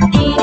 He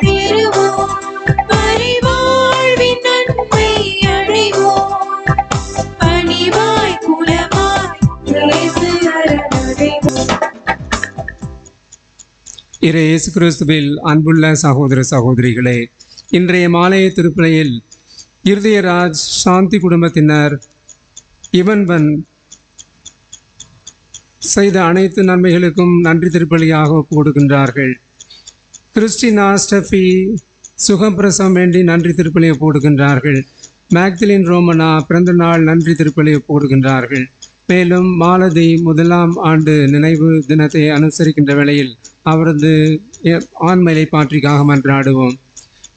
பெறுவோம். இயேசு கிறிஸ்துவில் அன்புள்ள சகோதர சகோதரிகளே இன்றைய மாலைய திருப்பலையில் இருதயராஜ் சாந்தி குடும்பத்தினர் இவன்வன் செய்த அனைத்து நன்மைகளுக்கும் நன்றி திருப்பலியாக போடுகின்றார்கள். கிறிஸ்டினா ஸ்டெஃபி சுகப்பிரசவம் வேண்டி நன்றி திருப்பலியை போடுகின்றார்கள். மேக்திலின் ரோமனா பிறந்த நாள் நன்றி திருப்பலியை போடுகின்றார்கள். மேலும் மாலதி முதலாம் ஆண்டு நினைவு தினத்தை அனுசரிக்கின்ற வேளையில் அவரது ஆண்மையை பாற்றிக்காக மன்றாடுவோம்.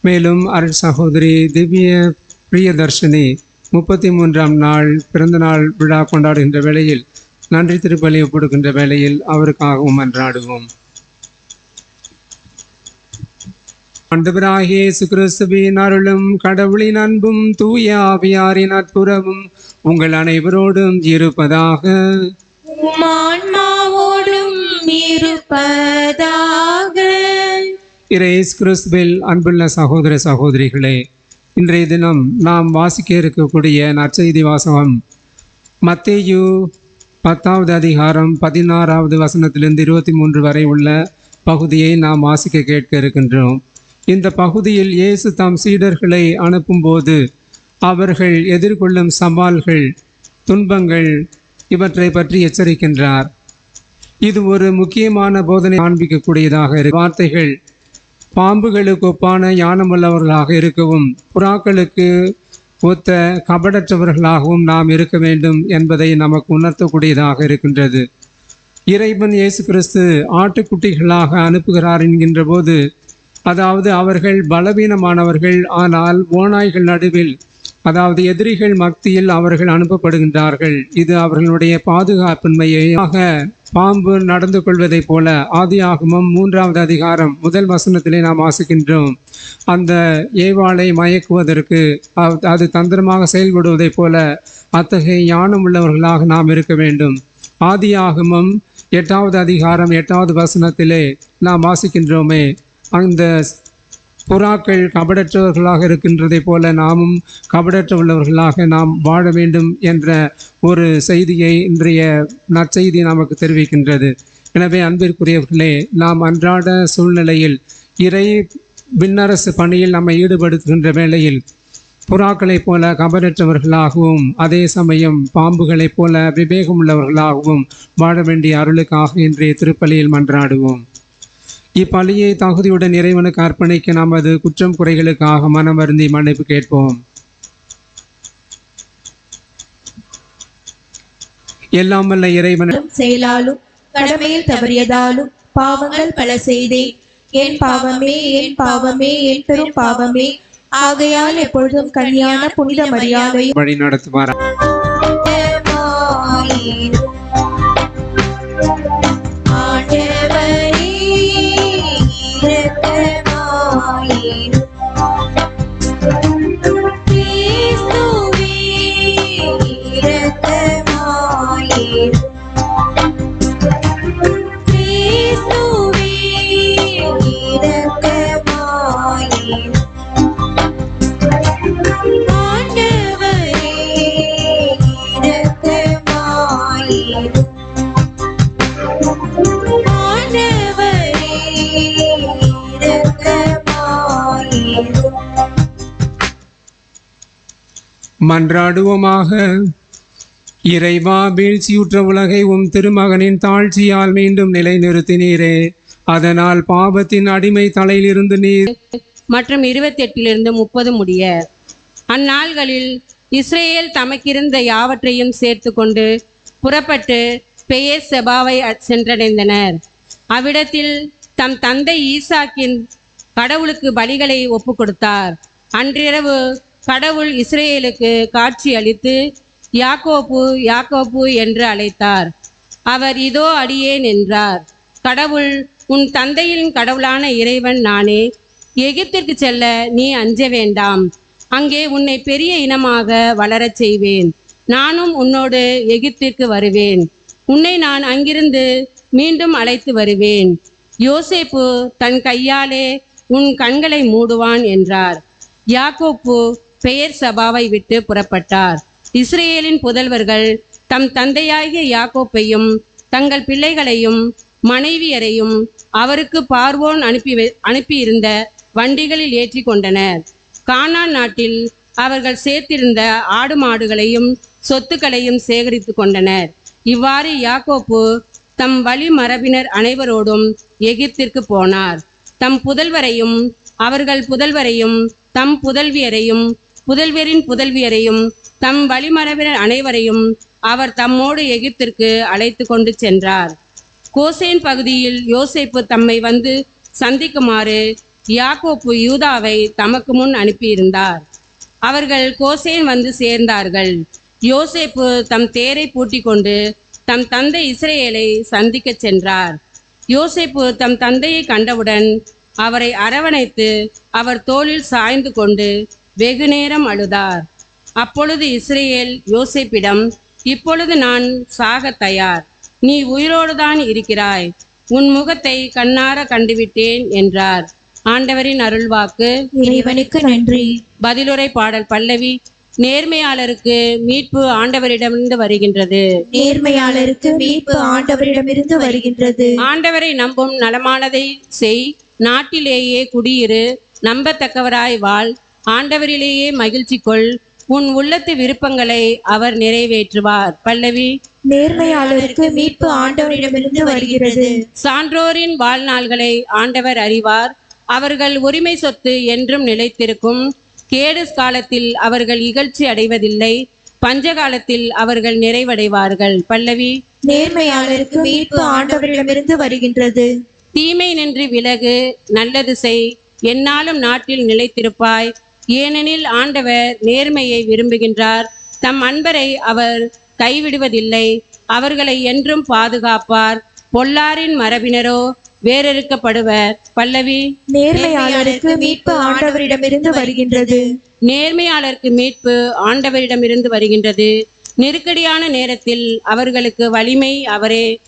மேலும் அருள் சகோதரி திவ்ய பிரியதர்ஷினி முப்பத்தி மூன்றாம் நாள் பிறந்தநாள் விழா கொண்டாடுகின்ற வேளையில் நன்றி திருப்பலி ஒப்படுகின்ற வேளையில் அவருக்காகவும் மன்றாடுவோம் ஆண்டவராகிய இயேசு கிறிஸ்துவின் அருளும் கடவுளின் அன்பும் தூய ஆவியாரின் நட்புறவும் உங்கள் அனைவரோடும் இருப்பதாக. இருப்பதாக. கிறிஸ்துவில் அன்புள்ள சகோதர சகோதரிகளே இன்றைய தினம் நாம் வாசிக்க இருக்கக்கூடிய நற்செய்தி வாசகம் மத்தேயு பத்தாவது அதிகாரம் பதினாறாவது வசனத்திலிருந்து இருபத்தி மூன்று வரை உள்ள பகுதியை நாம் வாசிக்க கேட்க இருக்கின்றோம். இந்த பகுதியில் இயேசு தாம் சீடர்களை அனுப்பும்போது அவர்கள் எதிர்கொள்ளும் சவால்கள் துன்பங்கள் இவற்றை பற்றி எச்சரிக்கின்றார். இது ஒரு முக்கியமான போதனை காண்பிக்கக்கூடியதாக இரு வார்த்தைகள். பாம்புகளுக்கு ஒப்பான ஞானமுள்ளவர்களாக இருக்கவும் புறாக்களுக்கு ஒத்த கபடற்றவர்களாகவும் நாம் இருக்க வேண்டும் என்பதை நமக்கு உணர்த்தக்கூடியதாக இருக்கின்றது. இறைவன் இயேசு கிறிஸ்து ஆட்டுக்குட்டிகளாக அனுப்புகிறார் என்கின்ற போது அதாவது அவர்கள் பலவீனமானவர்கள் ஆனால் ஓநாய்கள் நடுவில் அதாவது எதிரிகள் மத்தியில் அவர்கள் அனுப்பப்படுகின்றார்கள். இது அவர்களுடைய பாதுகாப்பின்மையாக பாம்பு நடந்து கொள்வதைப் போல ஆதியாகமம் மூன்றாவது அதிகாரம் முதல் வசனத்திலே நாம் வாசிக்கின்றோம். அந்த ஏவாளை மயக்குவதற்கு அது தந்திரமாக செயல்படுவதைப் போல அத்தகைய ஞானம் உள்ளவர்களாக நாம் இருக்க வேண்டும். ஆதி ஆதியாகமம் எட்டாவது அதிகாரம் எட்டாவது வசனத்திலே நாம் வாசிக்கின்றோமே. அந்த புறாக்கள் கபடற்றவர்களாக இருக்கின்றதைப் போல நாமும் கபடற்ற உள்ளவர்களாக நாம் வாழ வேண்டும் என்ற ஒரு செய்தியை இன்றைய நற்செய்தி நமக்கு தெரிவிக்கின்றது. எனவே அன்பிற்குரியவர்களே நாம் அன்றாட சூழ்நிலையில் இறை விண்ணரசு பணியில் நம்மை ஈடுபடுத்துகின்ற வேளையில் புறாக்களைப் போல கபரற்றவர்களாகவும் அதே சமயம் பாம்புகளைப் போல விவேகம் உள்ளவர்களாகவும் வாழ வேண்டிய அருளுக்காக இன்றைய திருப்பலியில் மன்றாடுவோம். இப்பலியை தகுதியுடன் இறைவனுக்கு அர்ப்பணிக்க நமது குற்றம் குறைகளுக்காக மனம் வருந்தி மன்னிப்பு கேட்போம். எல்லாம் வல்ல இறைவன் செயலாலும் கடமையில் தவறியதாலும் பாவங்கள் பல செய்தேன் என் பாவமே என் பாவமே என் பெரும் பாவமே. ஆகையால் எப்பொழுதும் கன்னியான புனித மரியாதையும் வழி நடத்துவார்? மன்றாடுவோமாக. இறைவா வீழ்ச்சியுற்ற உலகை உம் திருமகனின் தாழ்ச்சியால் மீண்டும் நிலைநிறுத்தினீரே. அதனால் பாவத்தின் அடிமை தலையிலிருந்து நீர் மற்றும் இருபத்தி எட்டிலிருந்து முப்பது முடிய. அந்நாள்களில் இஸ்ரேல் தமக்கிருந்த யாவற்றையும் சேர்த்து கொண்டு புறப்பட்டு பெயர் செபாவை சென்றடைந்தனர். அவ்விடத்தில் தம் தந்தை ஈசாக்கின் கடவுளுக்கு பலிகளை ஒப்பு கொடுத்தார் அன்றிரவு கடவுள் இஸ்ரேலுக்கு காட்சி அளித்து யாக்கோப்பு யாக்கோப்பு என்று அழைத்தார். அவர் இதோ அடியேன் என்றார் கடவுள் உன் தந்தையின் கடவுளான இறைவன் நானே. எகிப்திற்கு செல்ல நீ அஞ்ச வேண்டாம். அங்கே உன்னை பெரிய இனமாக வளரச் செய்வேன். நானும் உன்னோடு எகிப்திற்கு வருவேன். உன்னை நான் அங்கிருந்து மீண்டும் அழைத்து வருவேன். யோசேப்பு தன் கையாலே உன் கண்களை மூடுவான் என்றார். யாக்கோப்பு பெயர் சபாவை விட்டு புறப்பட்டார். இஸ்ரேலின் புதல்வர்கள் தம் தந்தையாகிய யாக்கோப்பையும் தங்கள் பிள்ளைகளையும் மனைவியரையும் அவருக்கு பார்வோன் அனுப்பி அனுப்பியிருந்த வண்டிகளில் ஏற்றி கொண்டனர். கானான் நாட்டில் அவர்கள் சேர்த்திருந்த ஆடு மாடுகளையும் சொத்துக்களையும் சேகரித்து கொண்டனர். இவ்வாறு யாக்கோப்பு தம் வழி மரபினர் அனைவரோடும் எகிப்திற்கு போனார். தம் புதல்வரையும் அவர்கள் புதல்வரையும் தம் புதல்வியரையும் புதல்வியரின் புதல்வியரையும் தம் வழிமரபினர் அனைவரையும் அவர் தம்மோடு எகிப்திற்கு அழைத்து கொண்டு சென்றார். கோசேன் பகுதியில் யோசேப்பு தம்மை வந்து சந்திக்குமாறு யாக்கோப்பு யூதாவை தமக்கு முன் அனுப்பியிருந்தார். அவர்கள் கோசேன் வந்து சேர்ந்தார்கள். யோசேப்பு தம் தேரை பூட்டி கொண்டு தம் தந்தை இஸ்ரேலை சந்திக்கச் சென்றார். யோசேப்பு தம் தந்தையை கண்டவுடன் அவரை அரவணைத்து அவர் தோளில் சாய்ந்து கொண்டு வெகுநேரம் அழுதார். அப்பொழுது இஸ்ரேல் யோசேப்பிடம் இப்பொழுது நான் சாக தயார். நீ உயிரோடுதான் இருக்கிறாய். உன் முகத்தை கண்ணார கண்டுவிட்டேன் என்றார். ஆண்டவரின் அருள்வாக்கு. இறைவனுக்கு நன்றி. பதிலுரை பாடல் பல்லவி. நேர்மையாளருக்கு மீட்பு ஆண்டவரிடமிருந்து வருகின்றது. நேர்மையாளருக்கு மீட்பு ஆண்டவரிடமிருந்து வருகின்றது. ஆண்டவரை நம்பும் நலமானதை செய். நாட்டிலேயே குடியிரு. நம்பத்தக்கவராய் வாழ். ஆண்டவரிலேயே மகிழ்ச்சி கொள். உன் உள்ளத்து விருப்பங்களை அவர் நிறைவேற்றுவார். பல்லவி. நேர்மையாளருக்கு மீட்பு ஆண்டவரிடமிருந்து வருகிறது. சான்றோரின் வாழ்நாள்களை ஆண்டவர் அறிவார். அவர்கள் உரிமை சொத்து என்றும் நிலைத்திருக்கும். கேடு காலத்தில் அவர்கள் இகழ்ச்சி அடைவதில்லை. பஞ்ச காலத்தில் அவர்கள் நிறைவடைவார்கள். பல்லவி. நேர்மையாளருக்கு மீட்பு ஆண்டவரிடமிருந்து வருகின்றது. தீமை நின்று விலகு நல்லது செய். எந்நாளும் நாட்டில் நிலைத்திருப்பாய். ஏனெனில் ஆண்டவர் நேர்மையை விரும்புகின்றார். தம் அன்பரை அவர் கைவிடுவதில்லை. அவர்களை என்றும் பாதுகாப்பார். பொல்லாரின் மரபினரோ வேறறுக்கப்படுவர். பல்லவி நேர்மையாளருக்கு மீட்பு ஆண்டவரிடமிருந்து வருகின்றது. நேர்மையாளருக்கு மீட்பு ஆண்டவரிடமிருந்து வருகின்றது. நெருக்கடியான நேரத்தில் அவர்களுக்கு வலிமை அவரே.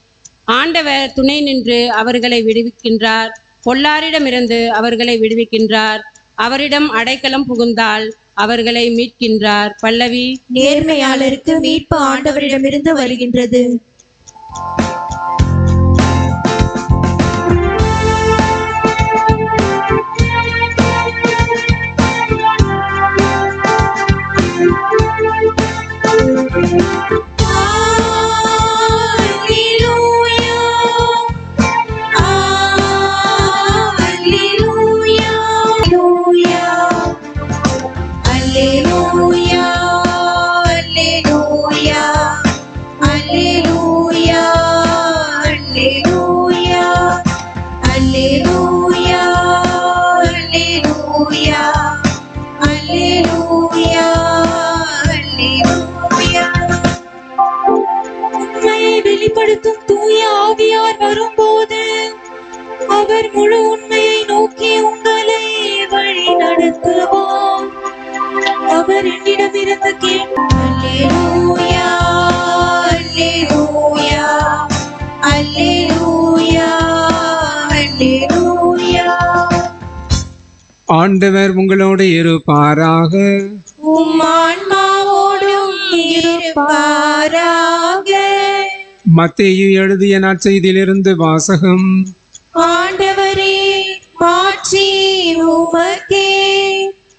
ஆண்டவர் துணை நின்று அவர்களை விடுவிக்கின்றார். பொல்லாரிடமிருந்து அவர்களை விடுவிக்கின்றார். அவரிடம் அடைக்கலம் புகுந்தால் அவர்களை மீட்கின்றார். பல்லவி நேர்மையாளருக்கு மீட்பு ஆண்டவரிடமிருந்து வருகின்றது. உண்மையை அவர் முழு உண்மையை நோக்கி உங்களை வழி நடத்துவார் அவர் என்னிடமிருந்து கேட்டு அல்லேலூயா அல்லேலூயா அல்லேலூயா அல்லேலூயா. ஆண்டவர் உங்களோடு இருப்பாராக. உம் ஆன்மாவோடும் இருப்பாராக. மத்தேயு எழுதிய நற்செய்தியிலிருந்து வாசகம். ஆண்டவரே மாற்றி உமக்கே.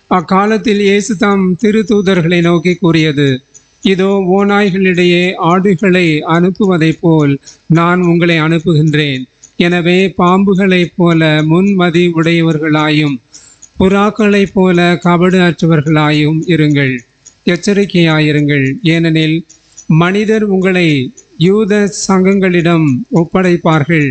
அக்காலத்தில் இயேசு தாம் திருத்தூதர்களை நோக்கி கூறியது இதோ ஓநாய்களிடையே ஆடுகளை அனுப்புவதைப் போல் நான் உங்களை அனுப்புகின்றேன். எனவே பாம்புகளைப் போல முன்மதி உடையவர்களாயும் புறாக்களைப் போல கபடு அற்றவர்களாயும் இருங்கள். எச்சரிக்கையாயிருங்கள். ஏனெனில் மனிதர் உங்களை யூத சங்கங்களிடம் ஒப்படைப்பார்கள்.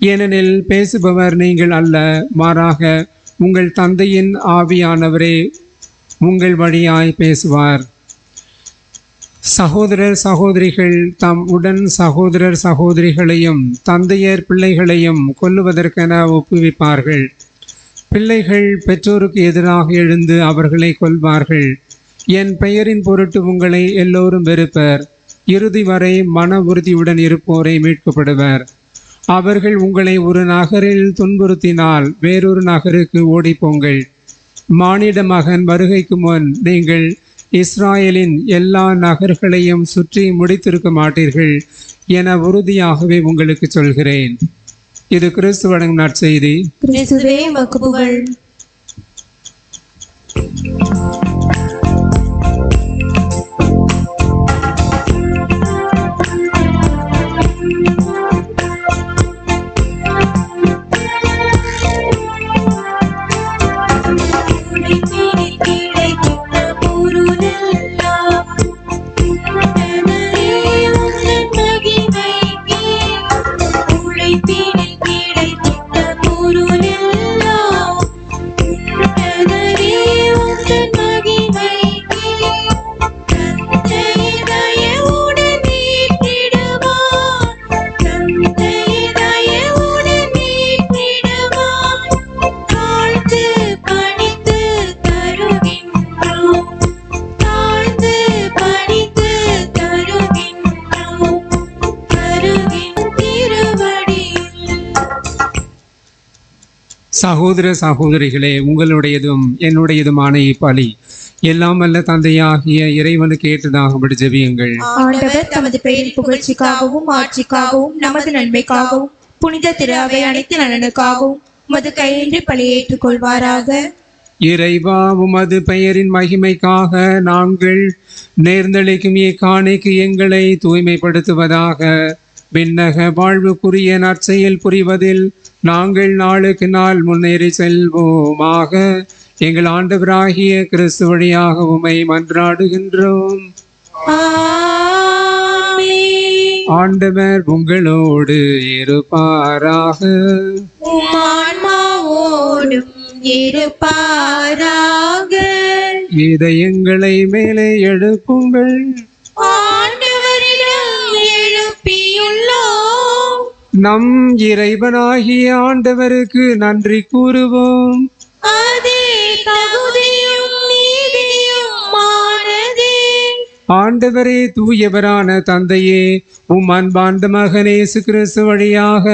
ஏனெனில் பேசுபவர் நீங்கள் அல்ல மாறாக உங்கள் தந்தையின் ஆவியானவரே உங்கள் வழியாய் பேசுவார். சகோதரர் சகோதரிகள் தம் உடன் சகோதரர் சகோதரிகளையும் தந்தையர் பிள்ளைகளையும் கொல்லுவதற்கென ஒப்புவிப்பார்கள். பிள்ளைகள் பெற்றோருக்கு எதிராக எழுந்து அவர்களை கொல்வார்கள். என் பெயரின் பொருட்டு உங்களை எல்லோரும் வெறுப்பர். இறுதி வரை மன உறுதியுடன் இருப்போரை மீட்கப்படுவர். அவர்கள் உங்களை ஒரு நகரில் துன்புறுத்தினால் வேறொரு நகருக்கு ஓடிப்போங்கள். மானிட மகன் வருகைக்கு முன் நீங்கள் இஸ்ராயலின் எல்லா நகர்களையும் சுற்றி முடித்திருக்க மாட்டீர்கள் என உறுதியாகவே உங்களுக்கு சொல்கிறேன். இது கிறிஸ்து வழங்கும் நற்செய்தி. கிறிஸ்துவே சகோதர சகோதரிகளே உங்களுடையதும் என்னுடையதுமான இப்பலி எல்லாம் வல்ல தந்தையாகிய இறைவனுக்கு ஏற்றதாகபடி ஜெபியுங்கள். ஆண்டவர் தமது பெயரின் புகழ்ச்சிக்காகவும் ஆட்சிக்காகவும் நமது நன்மைக்காகவும் புனித திரு அவை அனைத்து நலனுக்காகவும் உமது கையின்றி பலியை ஏற்றுக்கொள்வாராக இறைவா உமது பெயரின் மகிமைக்காக நாங்கள் நேர்ந்தளிக்கும் இக்காணிக்கு எங்களை தூய்மைப்படுத்துவதாக. விண்ணக வாழ்வுக்குரிய நற்செயல் புரிவதில் நாங்கள் நாளுக்கு நாள் முன்னேறி செல்வோமாக. எங்கள் ஆண்டவராகிய கிறிஸ்து வழியாக உமை மன்றாடுகின்றோம். ஆண்டவர் உங்களோடு இருப்பாராக. இருப்பாராக. இதயங்களை மேலே எழுப்புங்கள். நம் இறைவனாகிய ஆண்டவருக்கு நன்றி கூறுவோம். ஆண்டவரே தூயவரான தந்தையே உம் அன்பார்ந்த மகனே இயேசு கிறிஸ்து வழியாக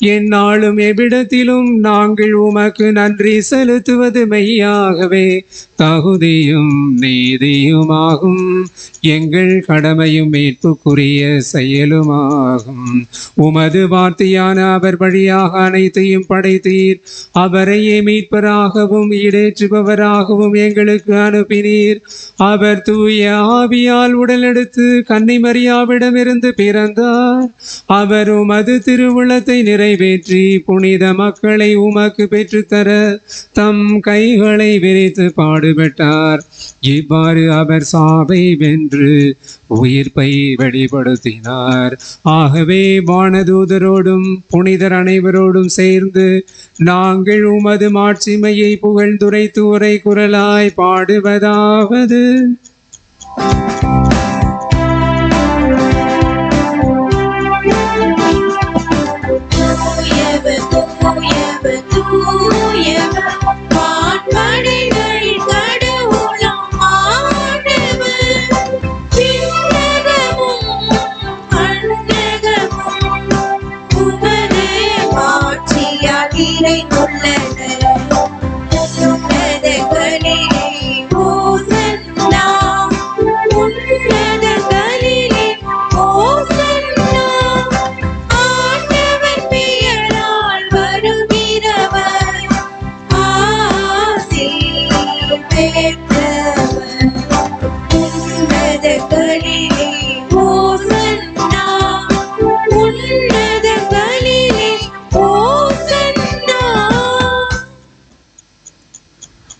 எந்நாளும் எவ்விடத்திலும் நாங்கள் உமக்கு நன்றி செலுத்துவது மெய்யாகவே தகுதியும் நீதியுமாகும். எங்கள் கடமையும் மீட்புக்குரிய செயலுமாகும். உமது வார்த்தையான அவர் வழியாக அனைத்தையும் படைத்தீர். அவரையே மீட்பராகவும் ஈடேற்றுபவராகவும் எங்களுக்கு அனுப்பினீர். அவர் தூய ஆவியால் உடலெடுத்து கன்னிமரியாவிடமிருந்து பிறந்தார் அவர் உமது திருவுளத்தை நிறைவேற்றி புனித மக்களை உமக்கு பெற்றுத்தர தம் கைகளை விரித்து பாடுபட்டார். இவ்வாறு அவர் சாவை வென்று உயிர்ப்பை வெளிப்படுத்தினார். ஆகவே வானதூதரோடும் புனிதர் அனைவரோடும் சேர்ந்து நாங்கள் உமது மாட்சிமையை புகழ்ந்துரைத்து உரை குரலாய் பாடுவதாவது. தூயவர்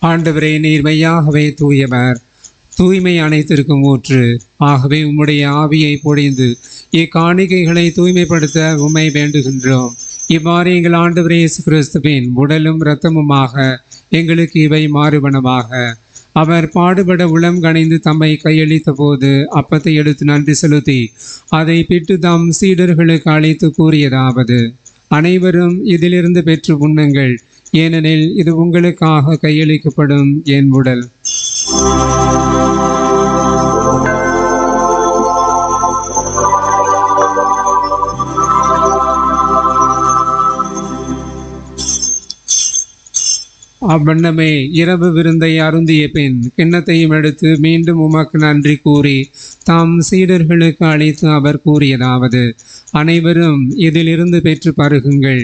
ஆண்டவரே நீர் மெய்யாகவே தூயவர். தூய்மை அனைத்திற்கும் ஊற்று. ஆகவே உம்முடைய ஆவியை பொழிந்து இக்காணிக்கைகளை தூய்மைப்படுத்த உம்மை வேண்டுகின்றோம். இவ்வாறு எங்கள் ஆண்டவரே இயேசு கிறிஸ்துவின் உடலும் இரத்தமுமாக எங்களுக்கு இவை மாறுபனமாக அவர் பாடுபட உளம் கணிந்து தம்மை கையளித்த போது அப்பத்தை எடுத்து நன்றி செலுத்தி அதை பிட்டு தம் சீடர்களுக்கு அழைத்து கூறியதாவது அனைவரும் இதிலிருந்து பெற்று உண்ணுங்கள். ஏனெனில் இது உங்களுக்காக கையளிக்கப்படும் என் உடல். அவ்வண்ணமே இரவு விருந்தை அருந்திய பின் கிண்ணத்தையும் எடுத்து மீண்டும் உமக்கு நன்றி கூறி தாம் சீடர்களுக்கு அழைத்து அவர் கூறியதாவது அனைவரும் இதிலிருந்து பெற்று பருகுங்கள்.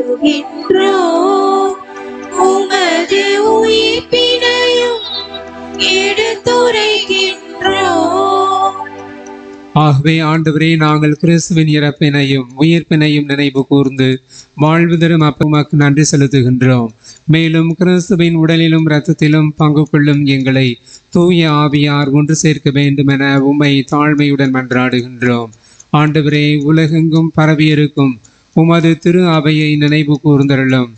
ஆகவே ஆண்டவரே நாங்கள் கிறிஸ்துவின் இறப்பினையும் உயிர்ப்பினையும் நினைவு கூர்ந்து வாழ்வு தரும் அப்பமாக்கு நன்றி செலுத்துகின்றோம். மேலும் கிறிஸ்துவின் உடலிலும் இரத்தத்திலும் பங்கு கொள்ளும் எங்களை தூய ஆவியார் ஒன்று சேர்க்க வேண்டும் என உம்மை தாழ்மையுடன் மன்றாடுகின்றோம். ஆண்டவரே உலகெங்கும் பரவியிருக்கும் உமது திரு அவையை நினைவு கூர்ந்தருளும்.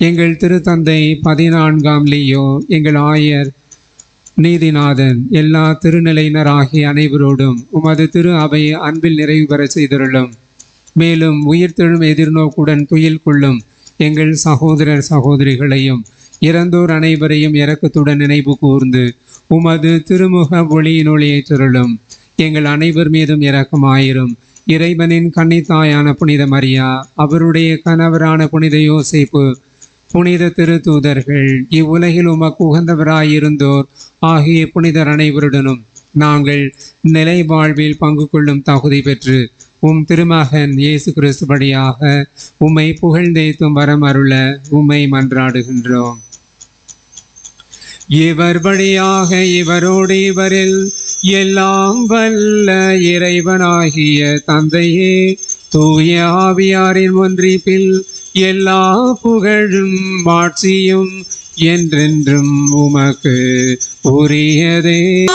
எங்கள் திருத்தந்தை பதினான்காம் லியோ எங்கள் ஆயர் நீதிநாதன் எல்லா திருநிலையினர் ஆகிய அனைவரோடும் உமது திரு அவையை அன்பில் நிறைவு பெற செய்திருளும். மேலும் உயிர்த்தெழும் எதிர்நோக்குடன் துயில் கொள்ளும் எங்கள் சகோதரர் சகோதரிகளையும் இறந்தோர் அனைவரையும் இறக்கத்துடன் நினைவு கூர்ந்து உமது திருமுக ஒளியின் ஒளியேற்றருளும் எங்கள் அனைவர் மீதும் இரக்கமாயிரும். இறைவனின் கன்னித்தாயான புனித மரியா அவருடைய கணவரான புனித யோசிப்பு புனித திருத்தூதர்கள் இவ்வுலகில் உமக்கு உகந்தவராயிருந்தோர் ஆகிய புனிதர் அனைவருடனும் நாங்கள் நிலை வாழ்வில் பங்கு கொள்ளும் தகுதி பெற்று உம் திருமகன் இயேசு கிறிஸ்துபடியாக உம்மை புகழ்ந்தேத்தும் வரம் அருள உம்மை மன்றாடுகின்றோம். இவர் வழியாக இவரோடு இவரில் எல்லாம் வல்ல இறைவனாகிய தந்தையே தூய ஆவியாரின் ஒன்றிப்பில் எல்லா புகழும் மாட்சியும் என்றென்றும் உமக்கு உரியதே.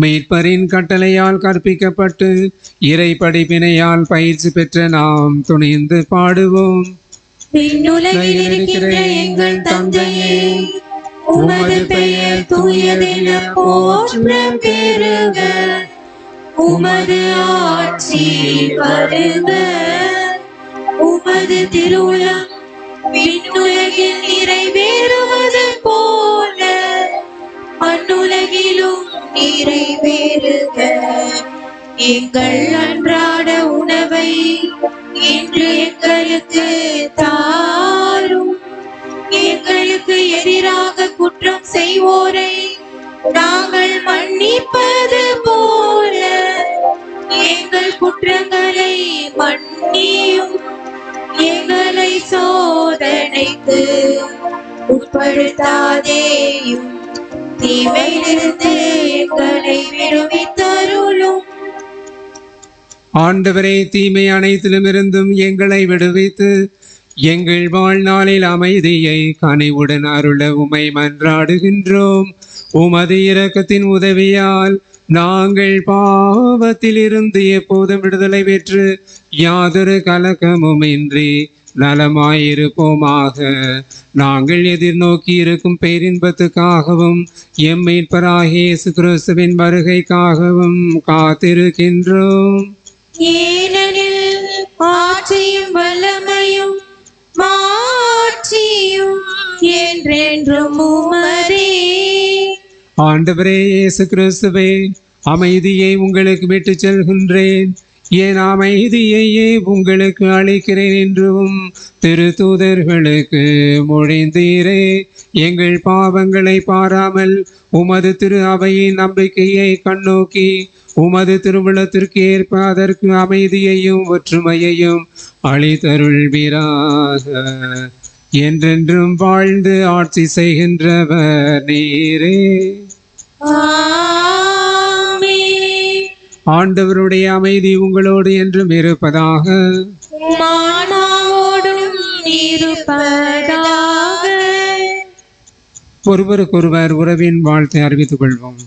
மீட்பரின் கட்டளையால் கற்பிக்கப்பட்டு இறை படிப்பினையால் பயிற்சி பெற்ற நாம் துணிந்து பாடுவோம். எங்கள் தந்தையே உமது பெயர் தூயதென போற்ற உமது ஆட்சி வருக உமது திருவுளம் விண்ணுலகில் நிறைவேறுவது போல மண்ணுலகிலும் நிறைவேறுக. எங்கள் அன்றாட உணவை இன்று எங்களுக்கு தாரும். எங்களுக்கு எதிராக குற்றம் செய்வோரை நாங்கள் மன்னிப்பது போ எங்கள் குற்றங்களை மன்னியும். எங்களை சோதனைக்கு உட்படுத்தாதேயும். தீமையிலிருந்து எங்களை விடுவித்தருளும். ஆண்டவரே தீமை அனைத்திலும் இருந்தும் எங்களை விடுவித்து எங்கள் வாழ்நாளில் அமைதியை கனிவுடன் அருள உமை மன்றாடுகின்றோம். உமது இரக்கத்தின் உதவியால் நாங்கள் பாவத்தில் இருந்து எப்போதும் விடுதலை பெற்று யாதொரு கலக்கமும் இன்றி நலமாயிருப்போமாக. நாங்கள் எதிர்நோக்கி இருக்கும் பேரின்பத்துக்காகவும் எம் கிறிஸ்துவின் வருகைக்காகவும் காத்திருக்கின்றோம். ஏனெனில் ஆட்சியும் வல்லமையும் மாட்சியும் என்றென்றும் ஆண்டவரே இயேசு கிறிஸ்துவே அமைதியை உங்களுக்கு விட்டு செல்கின்றேன். என் அமைதியையே உங்களுக்கு அளிக்கிறேன் என்றும் திருத்தூதர்களுக்கு மொழிந்தீரே. எங்கள் பாவங்களை பாராமல் உமது திரு அவையின் நம்பிக்கையை கண்ணோக்கி உமது திருவிழத்திற்கு ஏற்ப அதற்கு அமைதியையும் ஒற்றுமையையும் அளித்தருள்வீராக. என்றென்றும் வாழ்ந்து ஆட்சி செய்கின்றவர் நீரே. ஆண்டவருடைய அமைதி உங்களோடு என்றும் இருப்பதாக. ஒருவருக்கொருவர் உறவின் வாழ்த்தை அறிவித்துக் கொள்வோம்.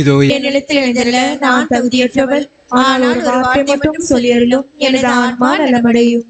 இதோ என் நிலத்தில் எழுந்தருள நான் தகுதியற்றவள். ஆனால் ஒரு வார்த்தை மட்டும் சொல்லியருளும். எனது ஆன்மா நலமடையும்.